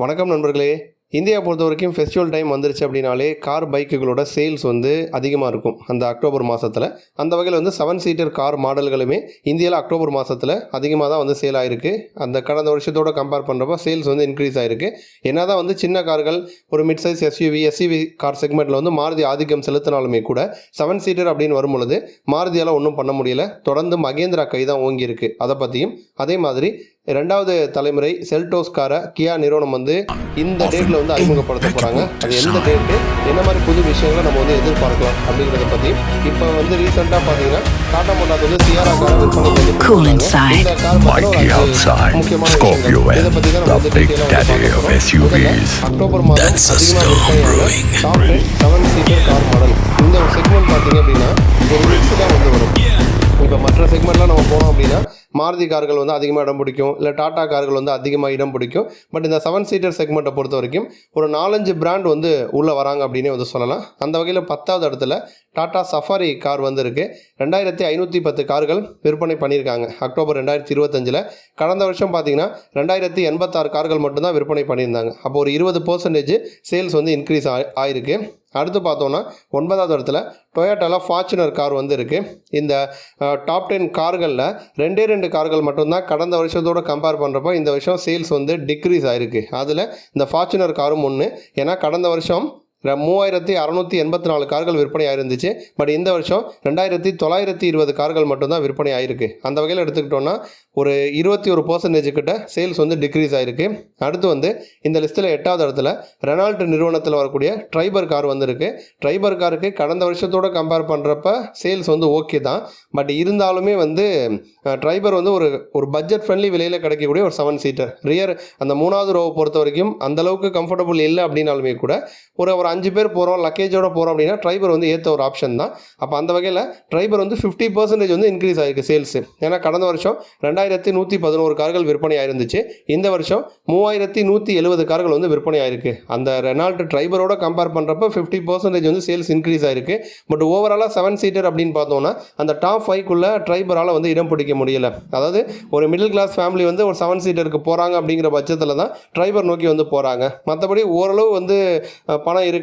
வணக்கம் நண்பர்களே. இந்தியா பொறுத்த வரைக்கும் ஃபெஸ்டிவல் டைம் வந்துருச்சு அப்படின்னாலே கார் பைக்குகளோட சேல்ஸ் வந்து அதிகமாக இருக்கும். அந்த அக்டோபர் மாதத்தில் அந்த வகையில் வந்து செவன் சீட்டர் கார் மாடல்களுமே இந்தியாவில் அக்டோபர் மாதத்தில் அதிகமாக தான் வந்து சேல் ஆகிருக்கு அந்த கடந்த வருஷத்தோட கம்பேர் பண்ணுறப்போ சேல்ஸ் வந்து இன்க்ரீஸ் ஆகிருக்கு என்ன தான் வந்து சின்ன கார்கள் ஒரு mid size SUV SUV car செக்மெண்ட்டில் வந்து மாருதி ஆதிக்கம் செலுத்தினாலுமே கூட செவன் சீட்டர் அப்படின்னு வரும்பொழுது மாருதியால் ஒன்றும் பண்ண முடியல. தொடர்ந்து மகேந்திரா கை தான் ஓங்கியிருக்கு. அதை பற்றியும் அதே மாதிரி ரெண்டாவது தலைமுறை செல்டோஸ் காரை கியா நிறுவனம் வந்து இந்த டேட்டில் வந்து அறிமுகப்படுத்த போகிறாங்க அது எந்த டேட்டு என்ன மாதிரி புது விஷயங்களை நம்ம வந்து எதிர்பார்க்கலாம் அப்படிங்கிறத பற்றி இப்போ வந்து ரீசெண்டாக பார்த்தீங்கன்னா டாடா மோட்டார்ஸ் வந்து சியாரா காரை விற்பனை முக்கியமான. இதை பற்றி தான் நம்ம வந்து அக்டோபர் மாதம் அதிகமாக விற்பனையான. Top seven seater car model இந்த செக்மெண்ட் பார்த்தீங்க அப்படின்னா ஒரு செக்மெண்ட்லாம் நம்ம போனோம் அப்படின்னா மாருதி கார்கள் வந்து அதிகமாக இடம் பிடிக்கும். இல்லை டாடா கார்கள் வந்து அதிகமாக இடம் பிடிக்கும். பட் இந்த செவன் சீட்டர் செக்மெண்ட்டை பொறுத்த வரைக்கும் ஒரு நாலஞ்சு பிராண்ட் வந்து உள்ளே வராங்க அப்படின்னே வந்து சொல்லலாம். அந்த வகையில் பத்தாவது இடத்துல டாடா சஃபாரி கார் வந்து இருக்குது ரெண்டாயிரத்தி ஐநூற்றி பத்து கார்கள் விற்பனை பண்ணியிருக்காங்க. அக்டோபர் ரெண்டாயிரத்தி இருபத்தஞ்சில். கடந்த வருஷம் பார்த்தீங்கன்னா ரெண்டாயிரத்தி எண்பத்தாறு கார்கள் மட்டும்தான் விற்பனை பண்ணியிருந்தாங்க. அப்போ ஒரு இருபது பர்சன்டேஜ் சேல்ஸ் வந்து இன்க்ரீஸ் ஆ ஆயிருக்கு. அடுத்து பார்த்தோன்னா ஒன்பதாவது இடத்துல டொயோட்டாவில் ஃபார்ச்சுனர் கார் வந்து இருக்குது இந்த டாப் டென் கார்களில் ரெண்டே ரெண்டு கார்கள் மட்டும்தான் கடந்த வருஷத்தோட கம்பேர் பண்ணுறப்போ இந்த வருஷம் சேல்ஸ் வந்து டிக்ரீஸ் ஆகிருக்கு அதில் இந்த ஃபார்ச்சுனர் காரும் ஒன்று ஏன்னா கடந்த வருஷம் மூவாயிரத்தி அறநூற்றி எண்பத்தி நாலு கார்கள் விற்பனை ஆயிருந்துச்சு. பட் இந்த வருஷம் ரெண்டாயிரத்தி தொள்ளாயிரத்தி இருபது கார்கள் மட்டும்தான் விற்பனை ஆயிருக்கு. அந்த வகையில் எடுத்துக்கிட்டோன்னா ஒரு இருபத்தி ஒரு பர்சன்டேஜ் கிட்ட சேல்ஸ் வந்து டிக்ரீஸ் ஆயிருக்கு. அடுத்து வந்து இந்த லிஸ்ட்டில் எட்டாவது இடத்துல ரெனால்ட் நிறுவனத்தில் வரக்கூடிய ட்ரைபர் கார் வந்திருக்கு. ட்ரைபர் காருக்கு கடந்த வருஷத்தோட கம்பேர் பண்ணுறப்ப சேல்ஸ் வந்து ஓகே தான். பட் இருந்தாலுமே வந்து ட்ரைபர் வந்து ஒரு ஒரு பட்ஜெட் ஃப்ரெண்ட்லி விலையில் கிடைக்கக்கூடிய ஒரு செவன் சீட்டர் ரியர் அந்த மூணாவது ரோவை பொறுத்த வரைக்கும் அந்தளவுக்கு கம்ஃபர்டபுள் இல்லை அப்படின்னாலுமே கூட ஒரு ஒரு அஞ்சு பேர் போகிறோம் லக்கேஜோட போகிறோம் அப்படின்னா ட்ரைபர் வந்து ஏற்ற ஒரு ஆப்ஷன் தான். அப்போ அந்த வகையில் ட்ரைபர் வந்து ஃபிஃப்டி பர்சன்டேஜ் வந்து இன்க்ரீஸ் ஆயிருக்கு சேல்ஸ் ஏன்னா கடந்த வருஷம் ரெண்டாயிரத்தி நூற்றி பதினோரு கார்கள் விற்பனை ஆயிருந்துச்சு. இந்த வருஷம் மூவாயிரத்தி நூற்றி எழுபது கார்கள் வந்து விற்பனை ஆயிருக்கு. அந்த ரெனால்ட் ட்ரைபரோட கம்பேர் பண்ணுறப்ப ஃபிஃப்டி பர்சன்டேஜ் வந்து சேல்ஸ் இன்க்ரீஸ் ஆயிருக்கு. பட் ஓவராலாக செவன் சீட்டர் அப்படின்னு பார்த்தோம்னா அந்த டாப் ஃபைவ்க்குள்ளே ட்ரைபரால் வந்து இடம் பிடிக்க முடியல. அதாவது ஒரு மிடில் கிளாஸ் ஃபேமிலி வந்து ஒரு செவன் சீட்டருக்கு போகிறாங்க அப்படிங்கிற பட்சத்தில் தான் ட்ரைபர் நோக்கி வந்து போகிறாங்க மற்றபடி ஓரளவு வந்து பணம் இருக்குது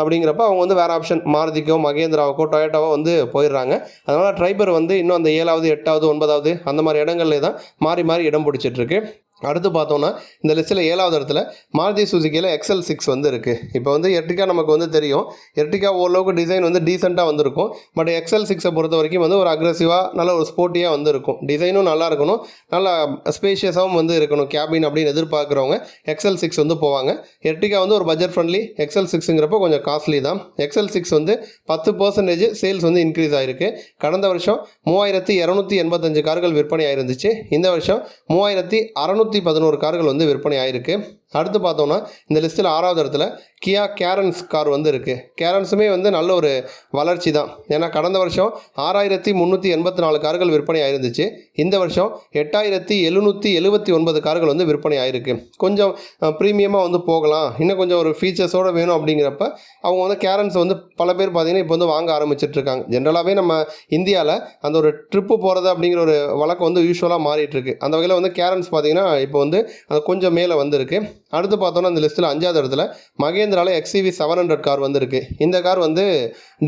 அப்படிங்கிறப்ப அவங்க வந்து வேறு ஆப்ஷன் மாருதிக்கோ மகேந்திராவுக்கோ டொயோட்டாவோ வந்து போயிடுறாங்க. அதனால் ட்ரைபர் வந்து இன்னும் அந்த ஏழாவது எட்டாவது ஒன்பதாவது அந்த மாதிரி இடங்கள்ல தான் மாறி மாறி இடம் பிடிச்சிட்ருக்கு அடுத்து பார்த்தோன்னா இந்த லிஸ்ட்டில் ஏழாவது இடத்துல மாருதி சுசுக்கியில் எக்ஸல் சிக்ஸ் வந்து இருக்குது இப்போ வந்து எர்டிகா நமக்கு வந்து தெரியும். எர்டிகா ஓரளவுக்கு டிசைன் வந்து டீசெண்டாக வந்திருக்கும். பட் எக்ஸல் சிக்ஸை பொறுத்த வரைக்கும் வந்து ஒரு அக்ரெசிவாக நல்ல ஒரு ஸ்போர்ட்டியாக வந்து இருக்கும் டிசைனும் நல்லா இருக்கணும். நல்லா ஸ்பேஷியஸாகவும் வந்து இருக்கணும். கேபின் அப்படின்னு எதிர்பார்க்குறவங்க எக்ஸல் சிக்ஸ் வந்து போவாங்க. எர்டிகா வந்து ஒரு பட்ஜெட் ஃப்ரெண்ட்லி எக்ஸல் சிக்ஸுங்கிறப்போ கொஞ்சம் காஸ்ட்லி தான். எக்ஸல் சிக்ஸ் வந்து பத்து பர்சன்டேஜ் சேல்ஸ் வந்து இன்க்ரீஸ் ஆயிருக்கு. கடந்த வருஷம் மூவாயிரத்தி இரநூத்தி எண்பத்தஞ்சு கார்கள் விற்பனை ஆயிருந்துச்சு. இந்த வருஷம் மூவாயிரத்தி அறநூற்றி பதினோரு கார்கள் வந்து விற்பனை ஆயிருக்கு அடுத்து பார்த்தோம்னா இந்த லிஸ்ட்டில் ஆறாவது இடத்துல கியா கேரன்ஸ் கார் வந்து இருக்குது கேரன்ஸுமே வந்து நல்ல ஒரு வளர்ச்சி தான். ஏன்னா கடந்த வருஷம் ஆறாயிரத்தி முந்நூற்றி எண்பத்தி நாலு கார்கள் விற்பனை ஆயிருந்துச்சு. இந்த வருஷம் எட்டாயிரத்தி எழுநூற்றி எழுபத்தி ஒன்பது கார்கள் வந்து விற்பனை ஆயிருக்கு. கொஞ்சம் ப்ரீமியமாக வந்து போகலாம். இன்னும் கொஞ்சம் ஒரு ஃபீச்சர்ஸோடு வேணும் அப்படிங்கிறப்ப அவங்க வந்து கேரன்ஸ் வந்து பல பேர் பார்த்தீங்கன்னா இப்போ வந்து வாங்க ஆரம்பிச்சிட்டு இருக்காங்க. ஜென்ரலாகவே நம்ம இந்தியாவில் அந்த ஒரு ட்ரிப்பு போகிறது அப்படிங்கிற ஒரு வழக்கம் வந்து யூஸ்வலாக மாறிட்டுருக்கு அந்த வகையில் வந்து கேரன்ஸ் பார்த்தீங்கன்னா இப்போ வந்து அது கொஞ்சம் மேலே வந்திருக்கு. அடுத்து பார்த்தோன்னா அந்த லிஸ்ட்டில் அஞ்சாவது இடத்துல மகேந்திராவில் எக்ஸிவி செவன் ஹண்ட்ரட் கார் வந்திருக்கு. இந்த கார் வந்து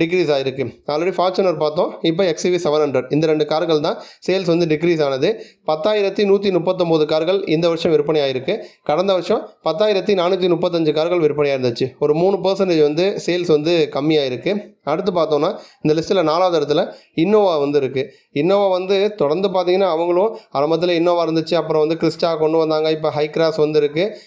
டிக்ரீஸ் ஆகிருக்கு ஆல்ரெடி ஃபார்ச்சுனர் பார்த்தோம். இப்போ எக்ஸிவி செவன் ஹண்ட்ரட் இந்த ரெண்டு கார்கள் தான் சேல்ஸ் வந்து டிக்ரீஸ் ஆனது. பத்தாயிரத்தி நூற்றி முப்பத்தொம்போது கார்கள் இந்த வருஷம் விற்பனை ஆயிருக்கு. கடந்த வருஷம் பத்தாயிரத்தி நானூற்றி முப்பத்தஞ்சு கார்கள் விற்பனையாக இருந்துச்சு. ஒரு மூணு பர்சன்டேஜ் வந்து சேல்ஸ் வந்து கம்மியாயிருக்கு. அடுத்து பார்த்தோன்னா இந்த லிஸ்ட்டில் நாலாவது இடத்துல இன்னோவா வந்து இருக்குது இன்னோவா வந்து தொடர்ந்து பார்த்தீங்கன்னா அவங்களும் ஆரம்பத்தில் இன்னோவா இருந்துச்சு அப்புறம் வந்து கிறிஸ்டா கொண்டு வந்தாங்க இப்போ ஹை கிராஸ் வந்து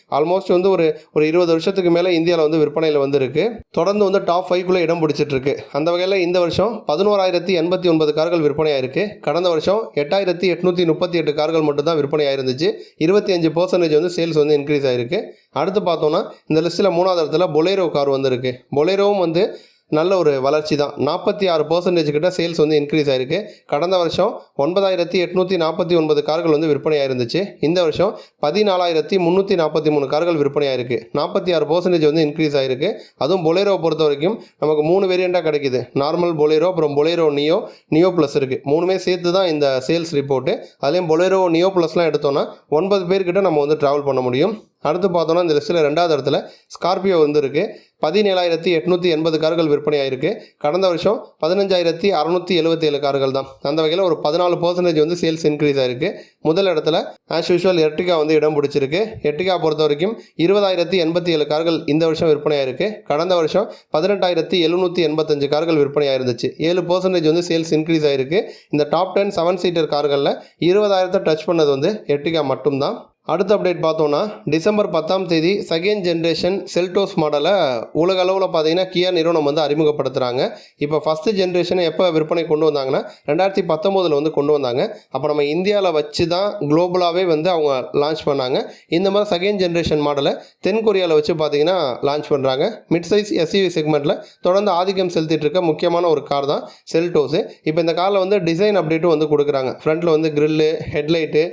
ஆல்மோஸ்ட் வந்து ஒரு ஒரு இருபது வருஷத்துக்கு மேலே இந்தியாவில் வந்து விற்பனையில் வந்திருக்கு. தொடர்ந்து வந்து டாப் ஃபைவ்க்குள்ளே இடம் பிடிச்சிட்ருக்கு. அந்த வகையில் இந்த வருஷம் பதினோராயிரத்தி எண்பத்தி ஒன்பது கார்கள் விற்பனையாயிருக்கு. கடந்த வருஷம் எட்டாயிரத்தி எட்நூற்றி முப்பத்தி எட்டு கார்கள் மட்டும்தான் விற்பனை ஆயிருந்துச்சு இருபத்தி அஞ்சு பர்சன்டேஜ் வந்து சேல்ஸ் வந்து இன்க்ரீஸ் ஆயிருக்கு. அடுத்து பார்த்தோன்னா இந்த லிஸ்ட்டில் மூணாவது இடத்துல பொலேரோ கார் வந்திருக்கு. பொலேரோவும் வந்து நல்ல ஒரு வளர்ச்சி தான். நாற்பத்தி ஆறு பர்சன்டேஜ் கிட்ட சேல்ஸ் வந்து இன்க்ரீஸ் ஆயிருக்கு. கடந்த வருஷம் ஒன்பதாயிரத்தி எட்நூற்றி நாற்பத்தி ஒன்பது கார்கள் வந்து விற்பனை ஆயிருந்துச்சு இந்த வருஷம் பதினாலாயிரத்தி முந்நூற்றி நாற்பத்தி மூணு கார்கள் விற்பனை ஆயிருக்கு நாற்பத்தி ஆறு பர்சன்டேஜ் வந்து இன்க்ரீஸ் ஆயிருக்கு. அதுவும் பொலேரோவை பொறுத்த வரைக்கும் நமக்கு மூணு வேரியண்ட்டாக கிடைக்குது. நார்மல் பொலேரோ அப்புறம் பொலேரோ நியோ நியோ ப்ளஸ் இருக்குது மூணுமே சேர்த்து தான் இந்த சேல்ஸ் ரிப்போர்ட்டு அதுலேயும் பொலேரோ நியோ ப்ளஸ்லாம் எடுத்தோன்னா ஒன்பது பேர்கிட்ட நம்ம வந்து ட்ராவல் பண்ண முடியும். அடுத்து பார்த்தோன்னா இந்த லிஸ்ட்டில் ரெண்டாவது இடத்துல ஸ்கார்பியோ வந்து இருக்குது பதினேழாயிரத்தி எட்நூற்றி எண்பது கார்கள் விற்பனை ஆயிருக்கு கடந்த வருஷம் பதினஞ்சாயிரத்தி அறநூற்றி எழுபத்தி ஏழு கார்கள் தான். அந்த வகையில் ஒரு பதினாலு பர்சன்டேஜ் வந்து சேல்ஸ் இன்க்ரீஸ் ஆயிருக்கு. முதல் இடத்துல ஆஸ் யூஷுவல் எர்டிகா வந்து இடம் பிடிச்சிருக்கு. எர்டிகா பொறுத்த வரைக்கும் இருபதாயிரத்தி எண்பத்தி ஏழு கார்கள் இந்த வருஷம் விற்பனை ஆயிருக்கு கடந்த வருஷம் பதினெட்டாயிரத்தி எழுநூற்றி எண்பத்தஞ்சு கார்கள் விற்பனை ஆயிருந்துச்சு ஏழு பர்சன்டேஜ் வந்து சேல்ஸ் இன்க்ரீஸ் ஆயிருக்கு. இந்த டாப் டென் செவன் சீட்டர் கார்களில் இருபதாயிரத்தை டச் பண்ணது வந்து எர்டிகா மட்டும்தான். அடுத்த அப்டேட் பார்த்தோன்னா டிசம்பர் பத்தாம் தேதி செகண்ட் ஜென்ரேஷன் செல்டோஸ் மாடலை உலக அளவில் பார்த்தீங்கன்னா கியா நிறுவனம் வந்து அறிமுகப்படுத்துகிறாங்க இப்போ ஃபஸ்ட்டு ஜென்ரேஷனை எப்போ விற்பனை கொண்டு வந்தாங்கன்னா ரெண்டாயிரத்தி பத்தொம்போதில் வந்து கொண்டு வந்தாங்க. அப்போ நம்ம இந்தியாவில் வச்சு தான் குளோபலாகவே வந்து அவங்க லான்ச் பண்ணாங்க. இந்த மாதிரி செகண்ட் ஜென்ரேஷன் மாடலை தென் கொரியாவில் வச்சு பார்த்தீங்கன்னா லான்ச் பண்ணுறாங்க மிட் சைஸ் எஸ்யூவி செக்மெண்ட்டில் தொடர்ந்து ஆதிக்கம் செலுத்திட்டு இருக்க முக்கியமான ஒரு கார் தான் செல்டோஸு இப்போ இந்த காரில் வந்து டிசைன் அப்டேட்டும் வந்து கொடுக்குறாங்க. ஃப்ரண்ட்டில் வந்து க்ரில்லு ஹெட்லைட்டு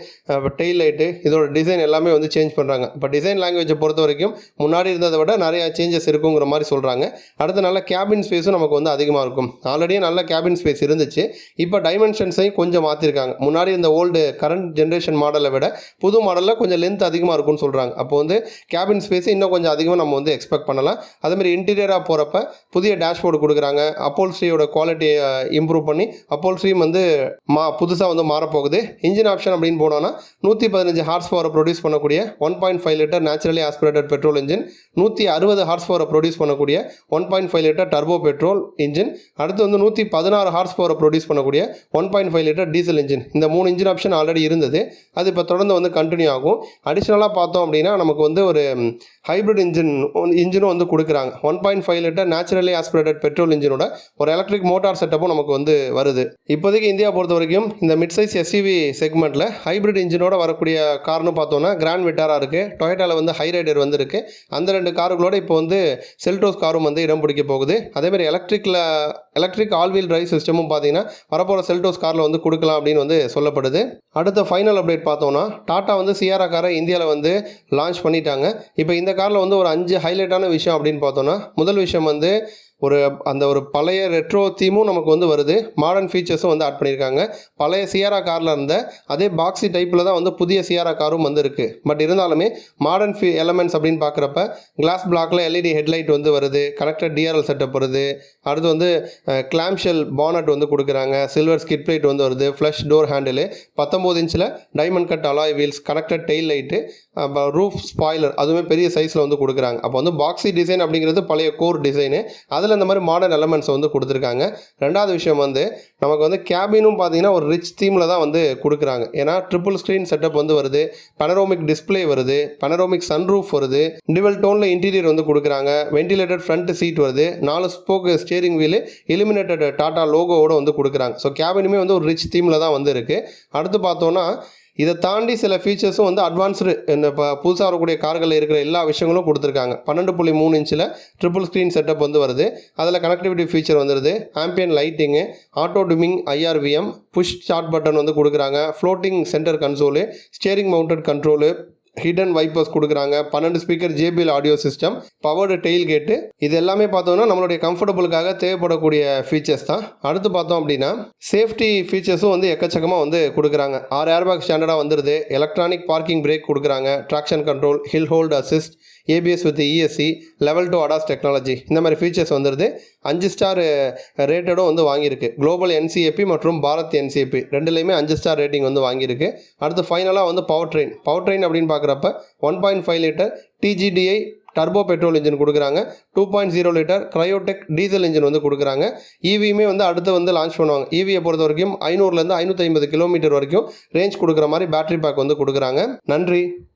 டெய்ல் லைட்டு இதோட டிசைன் எல்லாமே வந்து சேஞ்ச் பண்ணுறாங்க இப்போ டிசைன் லாங்குவேஜை பொறுத்த வரைக்கும் முன்னாடி இருந்ததை விட நிறையா சேஞ்சஸ் இருக்குங்கிற மாதிரி சொல்கிறாங்க அடுத்து நல்ல கேபின் ஸ்பேஸும் நமக்கு வந்து அதிகமாக இருக்கும். ஆல்ரெடியே நல்ல கேபின் ஸ்பேஸ் இருந்துச்சு. இப்போ டைமென்ஷன்ஸையும் கொஞ்சம் மாற்றிருக்காங்க முன்னாடி இருந்த ஓல்டு கரண்ட் ஜென்ரேஷன் மாடலை விட புது மாடலில் கொஞ்சம் லென்த் அதிகமாக இருக்கும்னு சொல்கிறாங்க அப்போ வந்து கேபின் ஸ்பேஸ் இன்னும் கொஞ்சம் அதிகமாக நம்ம வந்து எக்ஸ்பெக்ட் பண்ணலாம். அதேமாதிரி இன்டீரியராக போகிறப்ப புதிய டேஷ்போர்டு கொடுக்குறாங்க. அப்போல்ஸ்ட்ரியோட குவாலிட்டியை இம்ப்ரூவ் பண்ணி அப்போல்ஸ்ட்ரியும் வந்து மா புதுசாக வந்து மாறப்போகுது. இன்ஜின் ஆப்ஷன் அப்படின்னு போனோன்னா நூற்றி பதினஞ்சு ஹார்ஸ் பவர் ப்ரொடியூஸ் பண்ணக்கூடிய one point five litre naturally aspirated petrol engine நூற்றி அறுபது ஹார்ஸ் பவரை ப்ரொடியூஸ் பண்ணக்கூடிய one point five litre turbo petrol engine அடுத்து வந்து நூற்றி பதினாறு ஹார்ஸ் பவரை ப்ரொடியூஸ் பண்ணக்கூடிய one point five litre diesel engine இந்த மூணு இன்ஜின் ஆப்ஷன் ஆல்ரெடி இருந்தது. அது இப்போ தொடர்ந்து வந்து கண்டினியூ ஆகும். அடிஷ்னலாக பார்த்தோம் அப்படின்னா நமக்கு வந்து ஒரு ஹைப்ரிட் இன்ஜின் இன்ஜினும் வந்து கொடுக்குறாங்க. One point five litre naturally aspirated petrol இன்ஜினோட ஒரு எலக்ட்ரிக் மோட்டார் செட்டப்பும் நமக்கு வந்து வருது. இப்போதைக்கு இந்தியா பொறுத்த வரைக்கும் இந்த மிட் சைஸ் எஸ்யூவி செக்மெண்ட்டில் ஹைப்ரிட் இன்ஜினோட வரக்கூடிய கார்னு பார்த்தோன்னா கிராண்ட் விட்டாரா இருக்குது டொயேட்டாவில் வந்து ஹை ரைடர் வந்து இருக்குது அந்த ரெண்டு காருகளோட இப்போ வந்து செல்டோஸ் காரும் வந்து இடம் பிடிக்க போகுது. அதேமாதிரி எலக்ட்ரிக்கில் எலக்ட்ரிக் ஆல்வீல் டிரைவ் சிஸ்டமும் பார்த்தீங்கன்னா வரப்போகிற செல்டோஸ் காரில் வந்து கொடுக்கலாம் அப்படின்னு வந்து சொல்லப்படுது. அடுத்த ஃபைனல் அப்டேட் பார்த்தோன்னா டாட்டா வந்து சியாரா காரை இந்தியாவில் வந்து லான்ச் பண்ணிட்டாங்க. இப்போ இந்த காரில் வந்து ஒரு அஞ்சு ஹைலைட்டான விஷயம் அப்படின்னு பார்த்தோன்னா முதல் விஷயம் வந்து ஒரு அந்த ஒரு பழைய ரெட்ரோ தீமும் நமக்கு வந்து வருது. மாடர்ன் ஃபீச்சர்ஸும் வந்து ஆட் பண்ணியிருக்காங்க. பழைய சியாரா காரில் இருந்த அதே பாக்ஸி டைப்பில் தான் வந்து புதிய சியாரா காரும் வந்து இருக்குது பட் இருந்தாலுமே மாடர்ன் ஃபீ எலமெண்ட்ஸ் அப்படின்னு பார்க்குறப்ப கிளாஸ் பிளாக்ல எல்இடி ஹெட்லைட் வந்து வருது. கனெக்டட் டிஆர்எல் செட்டப் வருது. அடுத்து வந்து கிளாம்ஷெல் பானட் வந்து கொடுக்குறாங்க. சில்வர் ஸ்கிட் பிளேட் வந்து வருது. ஃப்ளஷ் டோர் ஹேண்டிலு பத்தொம்போது இன்ச்சில் diamond cut alloy wheels connected tail light roof spoiler அதுவுமே பெரிய சைஸில் வந்து கொடுக்குறாங்க. அப்போ வந்து பாக்ஸி டிசைன் அப்படிங்கிறது பழைய கோர் டிசைனு அதில் இந்த மாதிரி மாடர்ன் எலமெண்ட்ஸ் வந்து கொடுத்துருக்காங்க. ரெண்டாவது விஷயம் வந்து நமக்கு வந்து கேபினும் பார்த்தீங்கன்னா ஒரு ரிச் தீமில் தான் வந்து கொடுக்குறாங்க. ஏன்னா ட்ரிபிள் ஸ்க்ரீன் செட்டப் வந்து வருது பனரோமிக் டிஸ்ப்ளே வருது பனரோமிக் சன்ரூஃப் வருது டிவல் டோனில் இன்டீரியர் வந்து கொடுக்குறாங்க வென்டிலேட்டட் ஃப்ரண்ட் சீட் வருது நாலு spoke steering wheel illuminated Tata லோகோவோட வந்து கொடுக்குறாங்க. ஸோ கேபினுமே வந்து ஒரு ரிச் தீமில் தான் வந்து இருக்குது அடுத்து பார்த்தோன்னா இதை தாண்டி சில ஃபீச்சர்ஸும் வந்து அட்வான்ஸ்டு இந்த இப்போ புதுசாக வரக்கூடிய கார்களில் இருக்கிற எல்லா விஷயங்களும் கொடுத்துருக்காங்க. பன்னெண்டு புள்ளி மூணு இன்ச்சில் ட்ரிபிள் ஸ்க்ரீன் செட்டப் வந்து வருது. அதில் கனெக்டிவிட்டி ஃபீச்சர் வந்துடுது ambient lighting auto dimming IRVM push start button வந்து கொடுக்குறாங்க. Floating centre console steering mounted control hidden wipers கொடுக்குறாங்க. பன்னெண்டு speaker JBL audio system powered tailgate இது எல்லாமே பார்த்தோம்னா நம்மளுடைய கம்ஃபர்டபுளுக்காக தேவைப்படக்கூடிய ஃபீச்சர்ஸ் தான். அடுத்து பார்த்தோம் அப்படின்னா சேஃப்டி ஃபீச்சர்ஸும் வந்து எக்கச்சக்கமாக வந்து கொடுக்குறாங்க. ஆறு ஏர்பேக் ஸ்டாண்டர்டாக வந்துடுது எலக்ட்ரானிக் பார்க்கிங் பிரேக் கொடுக்குறாங்க. Traction control hill hold assist ABS with ESC level two ADAS technology இந்த மாதிரி ஃபீச்சர்ஸ் வந்துடுது அஞ்சு ஸ்டார் ரேட்டடும் வந்து வாங்கியிருக்கு. குளோபல் என்சிஏபி மற்றும் பாரத் என்சிஏபி ரெண்டுலேயுமே அஞ்சு ஸ்டார் ரேட்டிங் வந்து வாங்கியிருக்கு. அடுத்து ஃபைனலாக வந்து பவர் ட்ரெயின் பவர் ட்ரெயின் அப்படின்னு பார்க்குறப்ப one point five litre TGDI turbo petrol engine கொடுக்குறாங்க. Two point zero litre Kryotec diesel engine வந்து கொடுக்குறாங்க. ஈவியுமே வந்து அடுத்து வந்து லான்ச் பண்ணுவாங்க. ஈவியை பொறுத்த வரைக்கும் ஐநூறுலேருந்து ஐநூற்றி ஐம்பது கிலோமீட்டர் வரைக்கும் ரேஞ்ச் கொடுக்குற மாதிரி பேட்டரி பேக் வந்து கொடுக்குறாங்க. நன்றி.